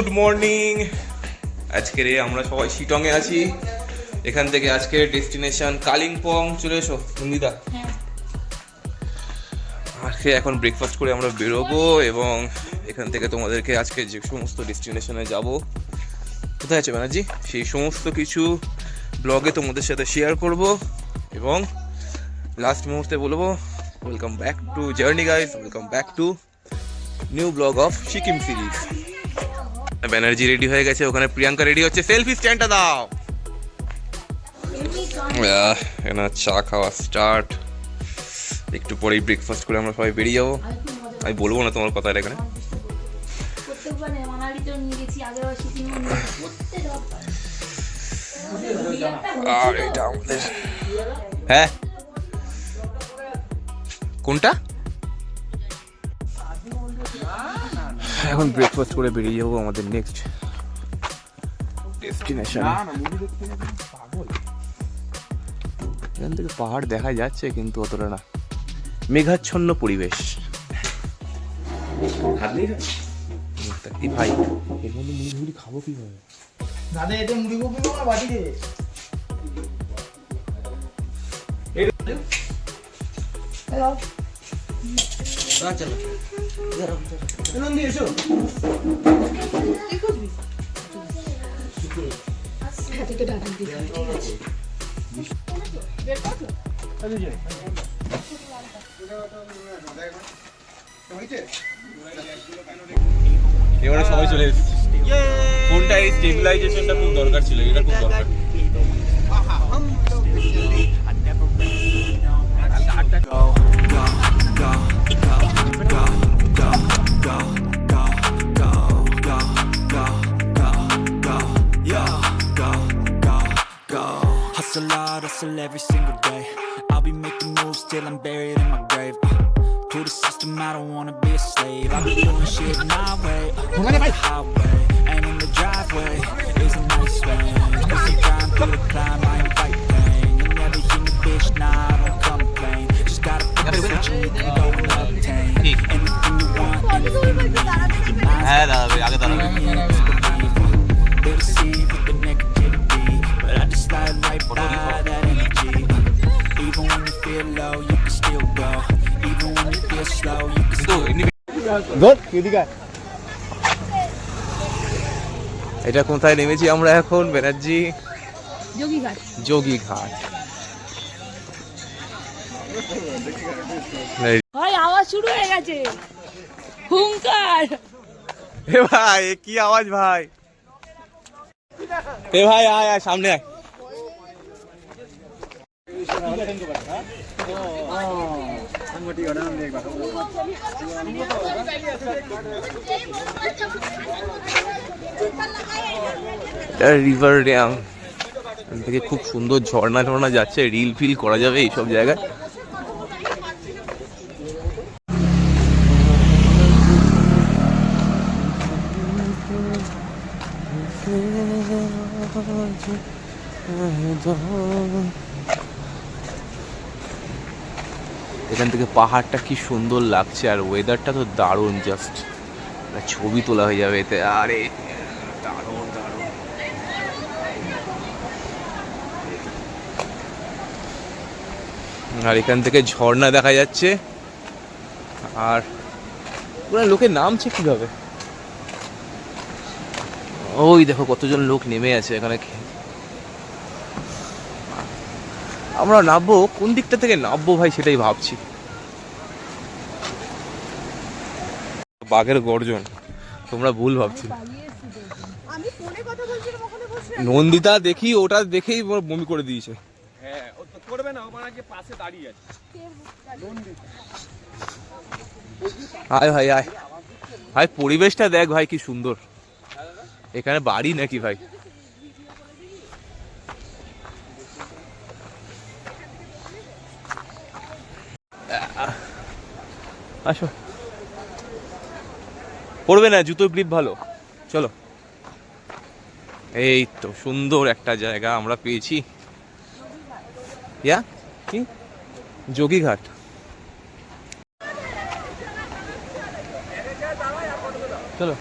Good morning আজকে এ আমরা সবাই শিটংয়ে আছি। এখান থেকে আজকের ডেস্টিনেশন কালিম্পং। চলে এসো সঙ্গীতা আজকে এখন ব্রেকফাস্ট করে আমরা বেরোবো এবং এখান থেকে তোমাদেরকে আজকে যে সমস্ত ডেস্টিনেশনে যাব। কোথায় আছে ব্যানার্জি সেই সমস্ত কিছু ব্লগে তোমাদের সাথে শেয়ার করব এবং লাস্ট মুহূর্তে বলব welcome back to journey guys welcome back to new blog of Sikkim series Banerjee ready হয়ে গেছে, ওখানে প্রিয়াঙ্কা রেডি হচ্ছে। সেলফি স্ট্যান্ডটা দাও। এখানে চা খাওয়া স্টার্ট একটু পরেই ব্রেকফাস্ট করে আমরা সবাই বেরিয়ে যাব। আমি বলব না তোমার কথা এখানে। আর এটা আমাদের হ্যাঁ? কোনটা? এখন ব্রেকফাস্ট করে বেরিয়ে যাব আমাদের নেক্সট ডেস্টিনেশন এখান থেকে পাহাড় দেখা যাচ্ছে কিন্তু অতটা না। মেঘাচ্ছন্ন পরিবেশ। তা ভাই এর মধ্যে মুড়ি মুড়ি খাব কীভাবে? দাদা এটা মুড়ি কপি না এবারে সবাই চলে এসেছে। ফোনটা এই স্টেবিলাইজেশনটা খুব দরকার ছিল এটা খুব দরকার। hustle every single day. I'll be making moves till I'm buried in my grave. Uh, to the system, I don't wanna be a slave. I'll be doing shit my way, uh, on the highway, and in the driveway is a nice range. Cause I'm trying through the climb, I invite pain. You never hear me, bitch, nah, I don't complain. Just gotta put the switch and you can go and obtain anything you want, anything you need. হ্যাঁ দাঁড়াবে আগে দাঁড়াবে They deceive with the negativity, but I just slide right by that এটা কোথায় নেমেছি আমরা এখন? ব্যানার্জি যোগীঘাট। যোগীঘাট। ভাই আওয়াজ শুরু হয়ে গেছে। হুঙ্কার। এ ভাই কি আওয়াজ ভাই? এ ভাই আয় আয় সামনে আয়। রিভার ড্যাম থেকে খুব সুন্দর ঝর্ণা ঝর্ণা যাচ্ছে রিল ফিল করা যাবে এইসব জায়গায়। এখান থেকে পাহাড়টা কি সুন্দর লাগছে আর ওয়েদারটা তো দারুণ জাস্ট ছবি তোলা হয়ে যাবে এতে। আরে, দারুণ দারুণ। আর এখান থেকে ঝর্ণা দেখা যাচ্ছে। আর ওরা লোকে নামছে কীভাবে? ওই দেখো কতজন লোক নেমে আছে এখানে। আমরা নামবো কোন দিকটা থেকে নামবো ভাই সেটাই ভাবছি। বাঘের গর্জন। তোমরা ভুল ভাবছি। নন্দিতা দেখি ওটা দেখেই বমি করে দিয়েছে। আয় ভাই আয় ভাই পরিবেশটা দেখ ভাই কি সুন্দর। এখানে বাড়ি নাকি ভাই? আসো। পড়বে না জুতো গ্রিপ ভালো। চলো। এই তো সুন্দর একটা জায়গা আমরা পেয়েছি। ইয়া? কি? যোগীঘাট। চলো।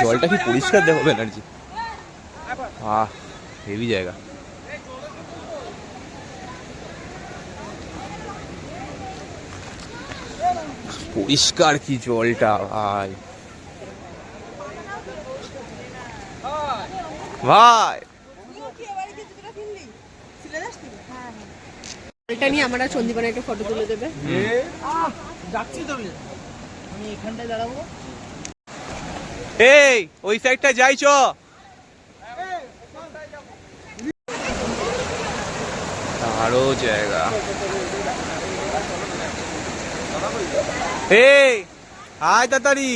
জলটা কি পরিষ্কার দেখো ব্যানার্জি আহ হেভি জায়গা। পরিষ্কার কি জলটা ভাই। ভাই! নিয়ে আমরা সন্দীপনে একটা ফটো তুলে দেবে। যাচ্ছি তো আমি। আমি এখানটায় দাঁড়াবো। এই ওই সাইডটা যাই চ। আরও জায়গা। এই আয় তাড়াতাড়ি।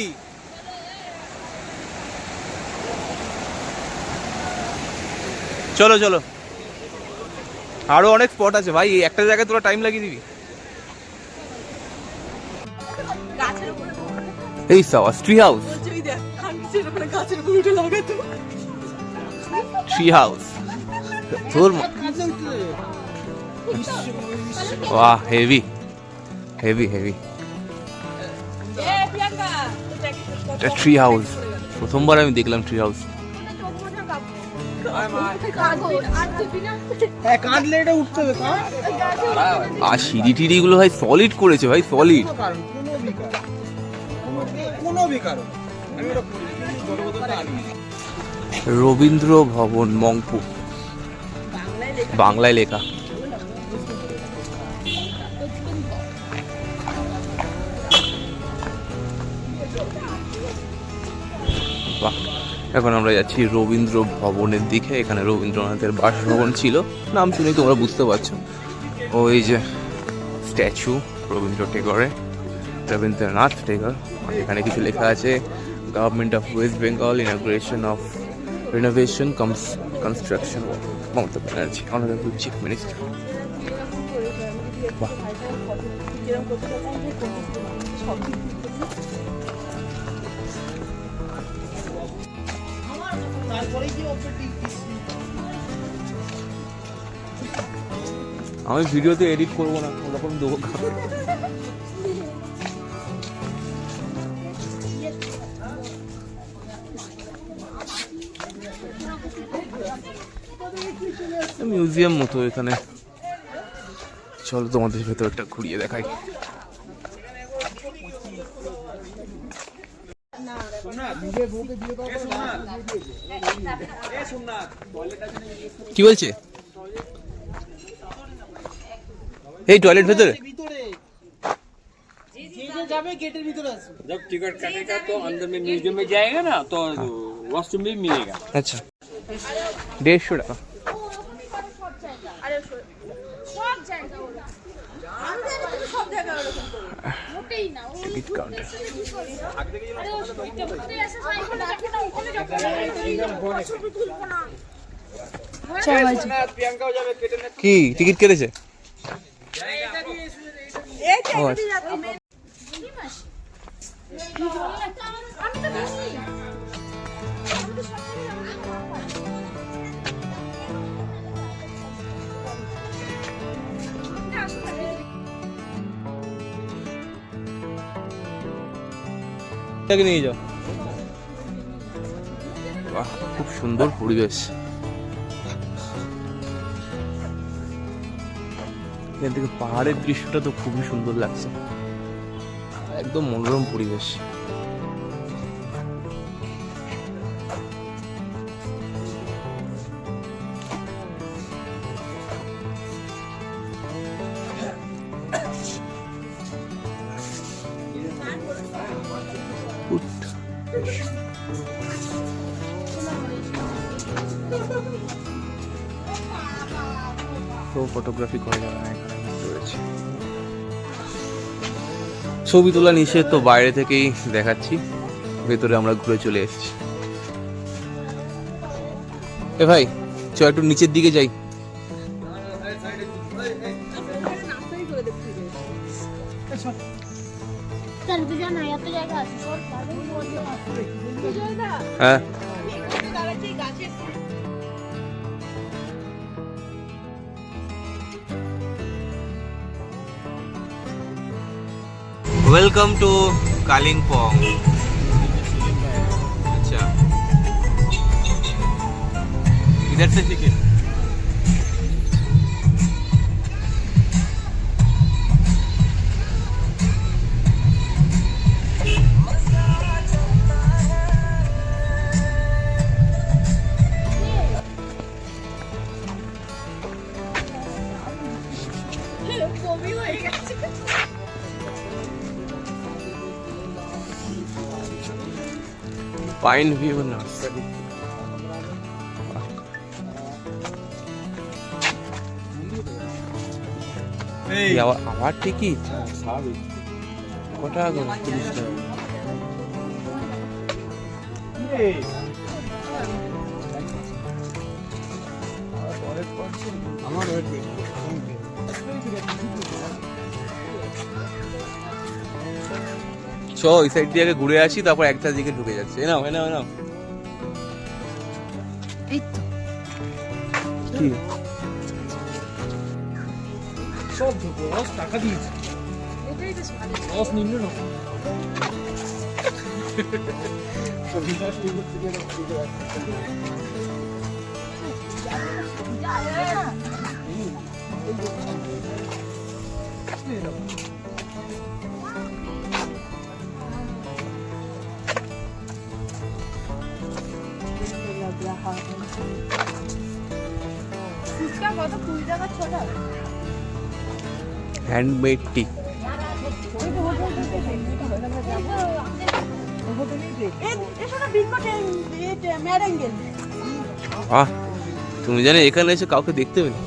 চলো চলো। আরও অনেক স্পট আছে ভাই একটা জায়গায় তোরা টাইম লাগিয়ে দিবি। এই সাওয়াস ট্রি হাউস গাছের লাগাতো ট্রি হাউস তোর বাহ হেভি হেভি হেভি এটা ট্রি হাউস প্রথমবার আমি দেখলাম ট্রি হাউস হ্যাঁ আর সিঁড়ি টিড়ি গুলো ভাই সলিড করেছে ভাই সলিড কোনো বিকার আমি রবীন্দ্র ভবন, মংপু। বাংলায় লেখা। বাহ, এখন আমরা যাচ্ছি রবীন্দ্র ভবনের দিকে। এখানে রবীন্দ্রনাথের বাসভবন ছিল। নাম শুনেই তোমরা বুঝতে পারছ। ওই যে স্ট্যাচু, রবীন্দ্র টেগরে রবীন্দ্রনাথ টেগর। এখানে কিছু লেখা আছে। Government of West Bengal inauguration of renovation comes, construction work Mamata Banerjee honourable chief minister বাহ আমি ভিডিওতে এডিট করব না, ওরকম দেবো মিউজিয়াম মতো এখানে চলো তোমাদের ভেতরটা ঘুরিয়ে দেখাই কি বলছে এই টয়লেট ভেতরে ভিতরে যে যে যাবে গেটের ভিতরে আসবে जब टिकट कटेगा तो अंदर में म्यूजियम में जाएगा ना तो वॉशरूम भी मिलेगा আচ্ছা দেড়শো টাকা সব জায়গা ওরা সব জায়গায় ওরকম করে। মোটেই না ওই টিকিট কাউন্টার আরে ওই ছবিটা করতে আসে এটাকে নিয়ে যাও। বাহ, খুব সুন্দর পরিবেশ। এখান থেকে পাহাড়ের দৃশ্যটা তো খুবই সুন্দর লাগছে। একদম মনোরম পরিবেশ। তো ফটোগ্রাফি করে যাবে না এখানে বুঝতে ছবি তোলা নিষেধ তো বাইরে থেকেই দেখাচ্ছি। ভেতরে আমরা ঘুরে চলে এসেছি। এ ভাই চ একটু নিচের দিকে যাই। হ্যাঁ वेलकम टू कालिम्पोंग अच्छा इधर से देखिए পাইন ভিউ নার্সারি আবার টিকিট কটা তিরিশ টাকা আমার ওয়েট চ ওই সাইড দিয়ে আগে ঘুরে আসি তারপর একটা দিকে ঢুকে যাচ্ছে। এ নাও নাও নাও। কি? সব রস টাকা দিয়েছি। রস নিম্ন না ফুচকা কত? কুড়ি টাকা ছোটা হ্যান্ডমেড টি আহ তুমি জানো এখানে এসে কাউকে দেখতে পেলে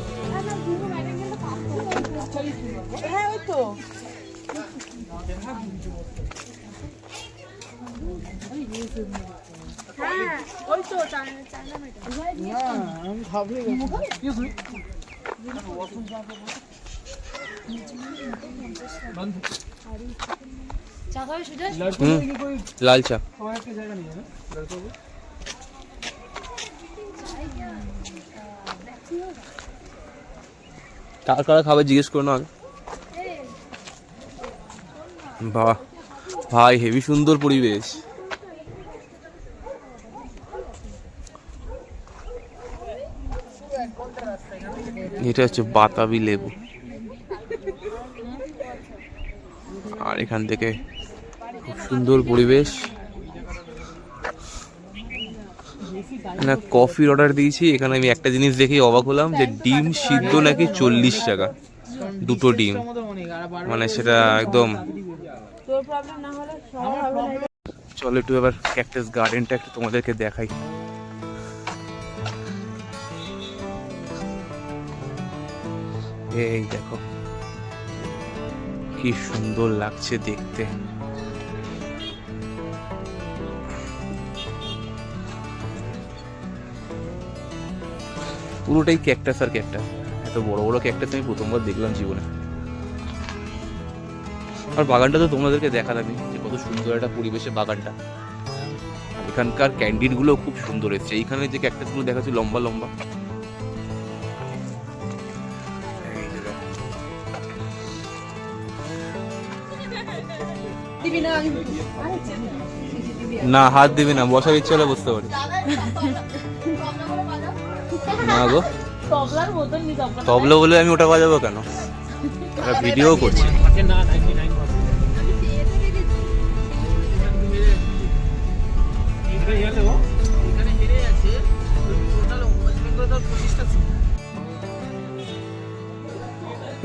লাল চা। কার কারা খাবে জিজ্ঞেস করো না। বাহ ভাই হেভি সুন্দর পরিবেশ। এটা হচ্ছে বাতাবি লেবু। আর এখান থেকে খুব সুন্দর পরিবেশ। না কফির অর্ডার দিয়েছি এখানে আমি একটা জিনিস দেখেই অবাক হলাম যে ডিম সিদ্ধ নাকি চল্লিশ টাকা। দুটো ডিম। মানে সেটা একদম চলো একটু এবার ক্যাকটাস গার্ডেনটা একটু তোমাদেরকে দেখাই। এই দেখো। কি সুন্দর লাগছে দেখতে। পুরোটাই ক্যাকটাস আর ক্যাকটাস এত বড় বড় ক্যাকটাস আমি প্রথমবার দেখলাম জীবনে। আর বাগানটা তো তোমাদেরকে দেখালাম যে কত সুন্দর একটা পরিবেশে বাগানটা। এখানকার ক্যান্ডিডগুলো খুব সুন্দর এসছে। এইখানে যে ক্যাকটাসগুলো দেখাচ্ছে লম্বা লম্বা। না? হাত দিবি না বসার ইচ্ছে হলে বসতে পারি না গো। তবলার মতন তবলা? তবলা বলে আমি ওটা বাজাবো কেন? ভিডিও করছি। না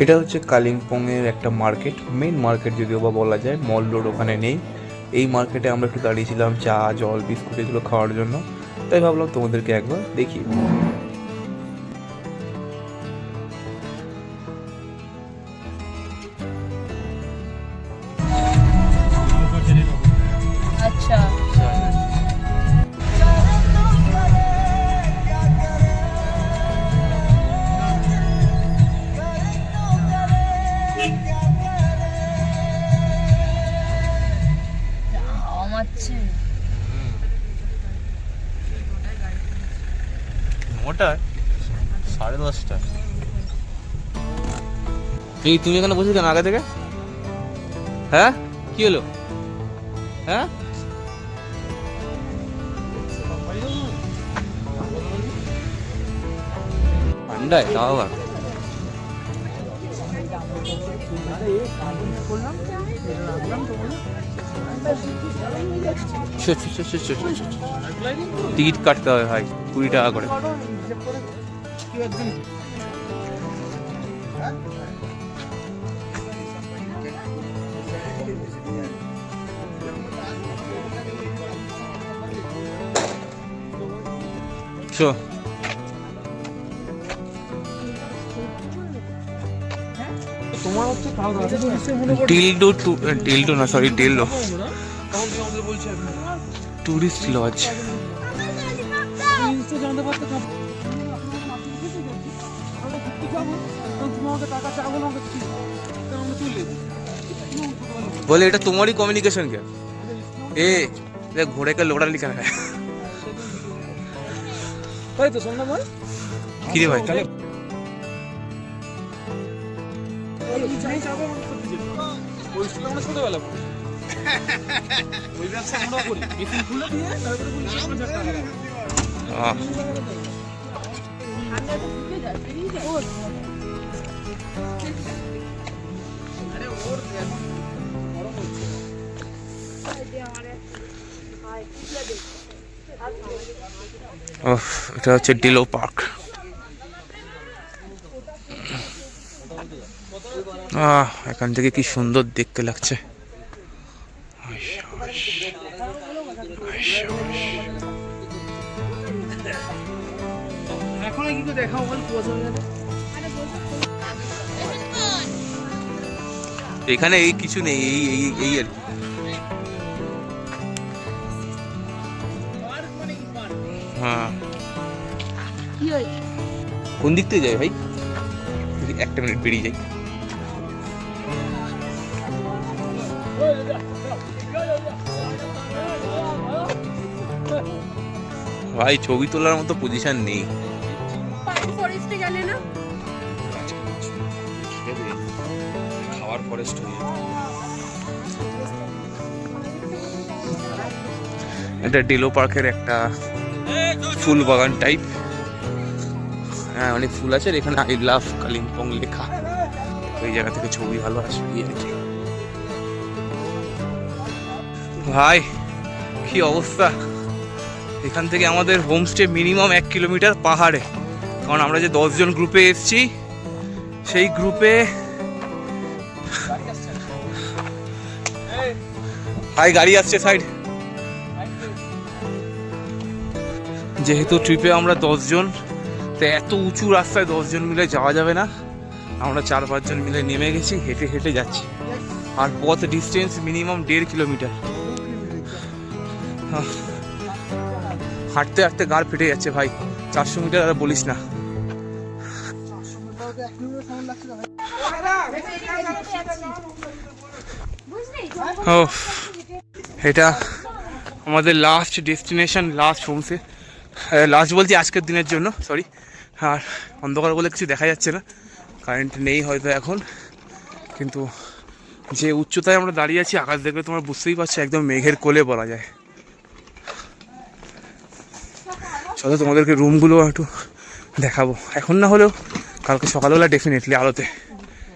এটা হচ্ছে কালিম্পংয়ের একটা মার্কেট মেন মার্কেট যদিও বা বলা যায় মল রোড ওখানে নেই। এই মার্কেটে আমরা একটু দাঁড়িয়েছিলাম, চা, জল, বিস্কুট এগুলো খাওয়ার জন্য। তাই ভাবলাম তোমাদেরকে একবার দেখি নটায়? সাড়ে দশটা এই তুমি এখানে বসে কেন আগে থেকে? হ্যাঁ? কি হলো? হ্যাঁ? ঠান্ডায়, তাও আবার। টিকিট কাটতে হবে, ভাই। কুড়ি টাকা করে। চো টিলডো টিলডো না সরি টিলডো। টুরিস্ট লজ বলে এটা তোমারই কমিউনিকেশন কে? এ ঘোড়ে কে লোড়া লিখা হ্যাঁ। তাই তো শোন না ভাই? কিরে। ভাই তাহলে ঠান্ডা এটা হচ্ছে ডিলো পার্ক। আহ এখান থেকে কি সুন্দর দেখতে লাগছে। এখন এখানে এই কিছু নেই, এই এই এই আর কি। হ্যাঁ। কোন দিক থেকে যাই ভাই? একটা মিনিট বেরিয়ে যাই। ভাই, ছবি তোলার মতো পজিশন নেই। ফরেস্ট হয়ে। এটা ডিলো পার্কের একটা ফুল বাগান টাইপ হ্যাঁ অনেক ফুল আছে এখানে আই লাভ কালিম্পং লেখা। ওই জায়গা থেকে ছবি ভালো আসবে ভাই, কি অবস্থা? এখান থেকে আমাদের হোমস্টে মিনিমাম এক কিলোমিটার পাহাড়ে। কারণ আমরা যে দশজন গ্রুপে এসেছি, সেই গ্রুপে হাই গাড়ি আসছে সাইড যেহেতু ট্রিপে আমরা দশজন তো এত উঁচু রাস্তায় দশজন মিলে যাওয়া যাবে না। আমরা চার পাঁচজন মিলে নেমে গেছি হেঁটে হেঁটে যাচ্ছি। আর পথ ডিস্টেন্স মিনিমাম দেড় কিলোমিটার হাঁটতে হাঁটতে গাড় ফেটে যাচ্ছে ভাই। চারশো মিটার আর বলিস না। ও এটা আমাদের লাস্ট ডেস্টিনেশন লাস্ট হোমসে লাস্ট বলছি আজকের দিনের জন্য সরি আর অন্ধকার বলে কিছু দেখা যাচ্ছে না। কারেন্ট নেই হয়তো এখন। কিন্তু যে উচ্চতায় আমরা দাঁড়িয়ে আছি, আকাশ দেখলে তোমরা বুঝতেই পারছ, একদম মেঘের কোলে বলা যায়। চলো তোমাদেরকে রুমগুলো একটু দেখাবো। এখন না হলেও কালকে সকালবেলা ডেফিনেটলি আলোতে।